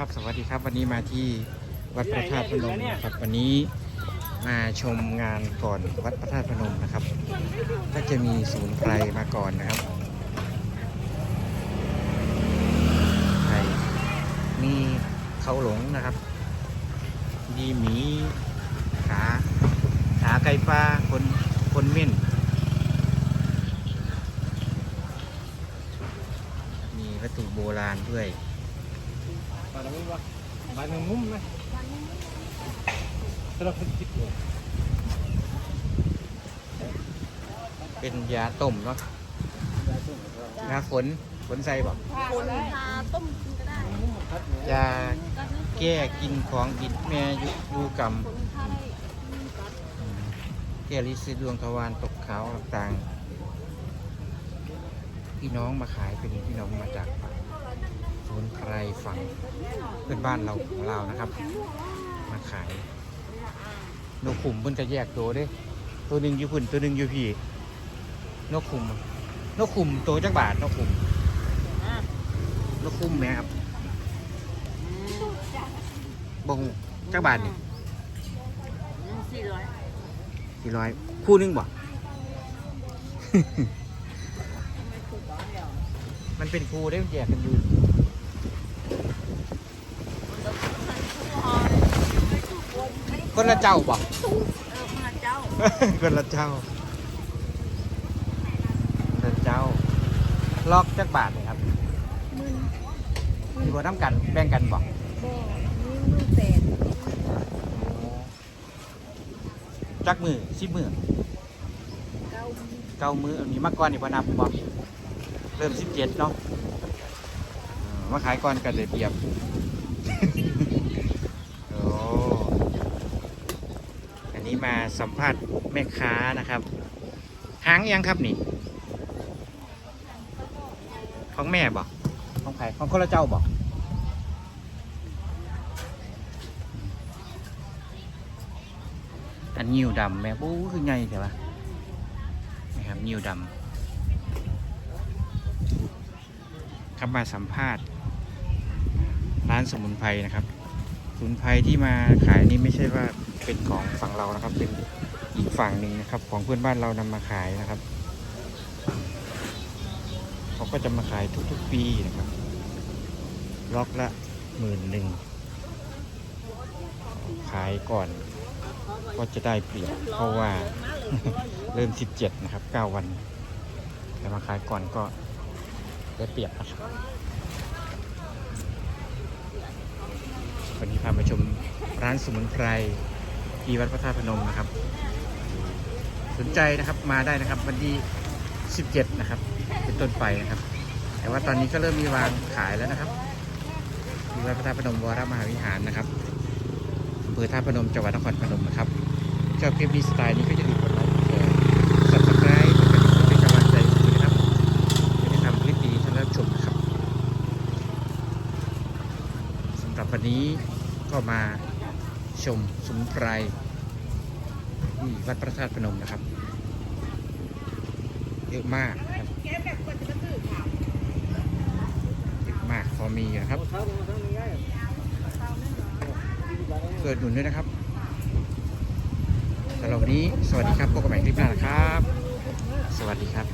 ครับ สวัสดีครับ วันนี้มาที่วัดพระธาตุพนมนะครับ วันนี้มาชมงานก่อนวัดพระธาตุพนมนะครับ ก็จะมีศูนย์ไพรมาก่อนนะครับไพรมีเขาหลงนะครับ มีหมีขาขาไก่ฟ้าคนคนเม่นมีวัตถุโบราณด้วยปลาหนึ่งวะปลาหนึ่งมุมไหมสำหรับคนคิดอยู่เป็นยาต้มเนาะยาฝนฝนใส่บอกคนต้มกินก็ได้ยาแก้กินของบิดแม่ยุยูกรรมแก้ลิซิดวงทวารตกขาวต่างพี่น้องมาขายเป็นพี่น้องมาจากสมุน ไพรฝั่งเพื่อนบ้านเราของเรานะครับ มาขายนกขุมเพิ่นก็แยกตัวเด้ ตัวหนึ่งอยู่พุ่นตัวหนึ่งอยู่พี่นกขุมนกขุมตัวจักบาทนกขุมนกขุมแหมครับบงจักบาทนี่สี่ร้อยสี่ร้อยคู่หนึงบ่มันเป็นคู่ได้แยกกันอยู่ คนละเจ้าบ่เออพระเจ้าคนละเจ้าคนละเจ้าล็อกจักบาทเลยครับหมื่นมีบ่น้ำกันแบ่งกันบ่บ่นี่หมื่นแปดจักมือสิบมือเก้าเก้ามืออันนี้มาก่อนนี่บ่นับบ่เริ่มสิบเจ็ดเนาะเออมาขายก่อนกันเลยเปรียบ โอ้อั นี้มาสัมภาษณ์แม่ค้านะครับหางยังครับนี่ ของแม่บ่ของใครของคนละเจ้าบ่อันนิ้วดำแม่บู้คือไงแต่ว่านะครับนิ้วดำครับมาสัมภาษณ์ร้านสมุนไพรนะครับ สมุนไพรที่มาขายนี่ไม่ใช่ว่าเป็นของฝั่งเรานะครับ เป็นอีกฝั่งหนึ่งนะครับ ของเพื่อนบ้านเรานำมาขายนะครับเขาก็จะมาขายทุกๆปีนะครับ ล็อกละหมื่นหนึ่งขายก่อนก็จะได้เปรียบเพราะว่าเริ่ม 17 นะครับ 9 วัน แต่มาขายก่อนก็ได้เปรียบนะครับ วันนี้พามาชมร้านสมุนไพรที่วัดพระธาตุพนมนะครับ สนใจนะครับมาได้นะครับ วันที่ 17 นะครับ เป็นต้นไปนะครับ แต่ว่าตอนนี้ก็เริ่มมีวางขายแล้วนะครับที่วัดพระธาตุพนมวรมหาวิหารนะครับอำเภอท่าตุพนมจังหวัดนครพนมนะครับชอบคลิปนี้สไตล์นี้ก็จะดีกดไลค์กดแชร์สับสไครต์เป็นกำลังใจให้ด้วยนะครับจะได้ทำคลิปดีๆท่านรับชมนะครับสำหรับ วันนี้ก็มาชมสมุนไพรที่วัดพระธาตุพนมนะครับ เยอะมากเยอะมากพอมีนะครับเอาเท้าลงมาทางนี้ได้เกิดหนุนด้วยนะครับสำหรับวันนี้สวัสดีครับพบกันใหม่คลิปหน้านะครับ สวัสดีครับ